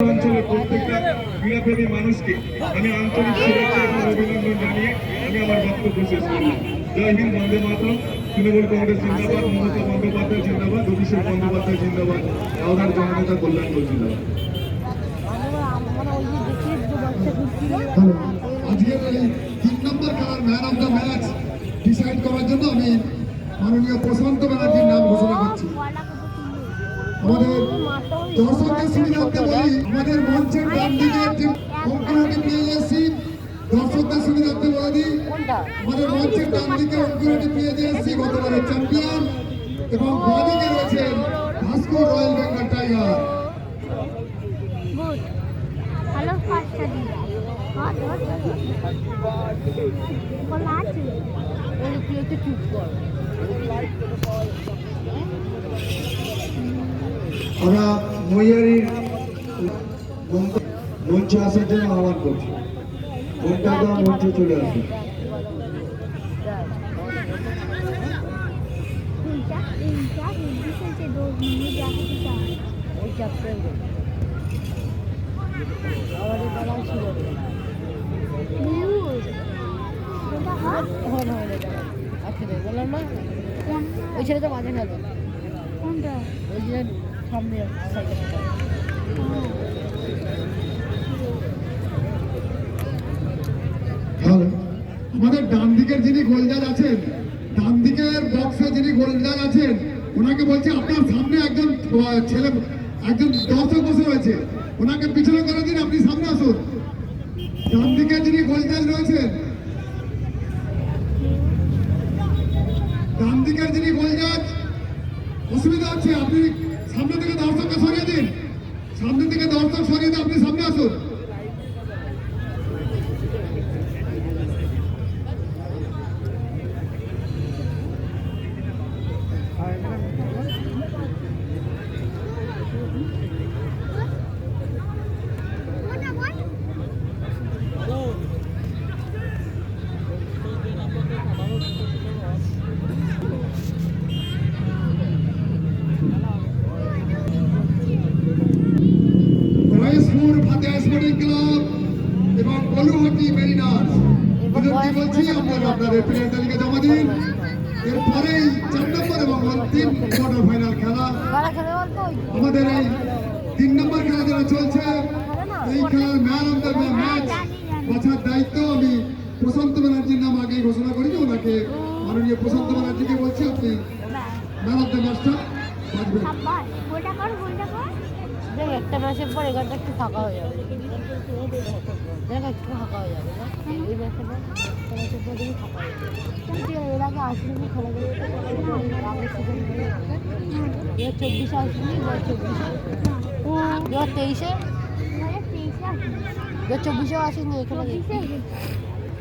অঞ্চলের প্রত্যেকটা ক্রীড়াপ্রেমী মানুষকে আমি আন্তরিক শুভেচ্ছা এবং অভিনন্দন জানিয়ে আমি আমার বক্তব্য শেষ জয় হিন্দ, বন্দে তৃণমূল কংগ্রেস জিন্দাবাদ, মমতা বন্দ্যোপাধ্যায় জিন্দাবাদ অভিষেক বন্দ্যোপাধ্যায় জিন্দাবাদ জননেতা জিন্দাবাদ। দর্শকদের বলি আমাদের মঞ্চের ডান দিকে একটি অঙ্কুরটি পেয়ে এসেছি দর্শকদের সুবিধার্থে বলে দিই আমাদের মঞ্চের ডান দিকে অঙ্কুরটি পেয়ে এসেছি গতবারের চ্যাম্পিয়ন এবং বাদিকে রয়েছেন ভাস্কর রয়্যাল বেঙ্গল টাইগার। তুই একটু চুপ কর। আমরা মহিয়ারির মঞ্চে আসার জন্য আহ্বান করছি। মনটা মঞ্চে চলে আসুন বললাম না ওই ছেলেটা মাঝে খেলো কোনটা ওই যে সামনে সাইকেল আমাদের ডান দিকের যিনি গোলদার আছেন ডান দিকের বক্সে যিনি গোলদার আছেন, ওনাকে বলছি আপনার সামনে একজন ছেলে, একজন দর্শক বসে রয়েছে। ওনাকে পিছনে করে দিন, আপনি সামনে আসুন। ডান দিকে যিনি গোলদার রয়েছেন ডান দিকের যিনি গোলদার, অসুবিধা হচ্ছে, আপনি সামনে থেকে দর্শককে সরিয়ে দিন। সামনে থেকে দর্শক সরিয়ে দিন আপনি সামনে আসুন কোনটা বল মহেশপুর ফাতেহা স্পোর্টিং ক্লাব এবং কলুহাটি মেরিনার্স। এদেরকে বলছি আপনারা আপনাদের প্লেয়ার তালিকা জমা দিন। এরপরেই চার নম্বর এবং অন্তিম কোয়ার্টার ফাইনাল খেলা কারা আমাদের এই তিন নম্বর খেলা যেটা চলছে এই খেলার ম্যান অফ দ্য ম্যাচ বাছার দায়িত্ব। আমি প্রশান্ত ব্যানার্জির নাম আগেই ঘোষণা করেছি ওনাকে মাননীয় প্রশান্ত ব্যানার্জিকে বলছি আপনি ম্যান অফ দ্য ম্যাচটা বাঁচবেন একটা ম্যাচের পর এগারোটা একটু ফাঁকা হয়ে যাবে। দেখ একটু ফাঁকা হয়ে যাবে এই একটা ম্যাচের পর দেখবি ফাঁকা হয়ে যাবে। এর আগে আসলি খেলা দু হাজার চব্বিশে আসলি দু হাজার চব্বিশে দু হাজার তেইশে? দু হাজার চব্বিশেও আসিনি এখানে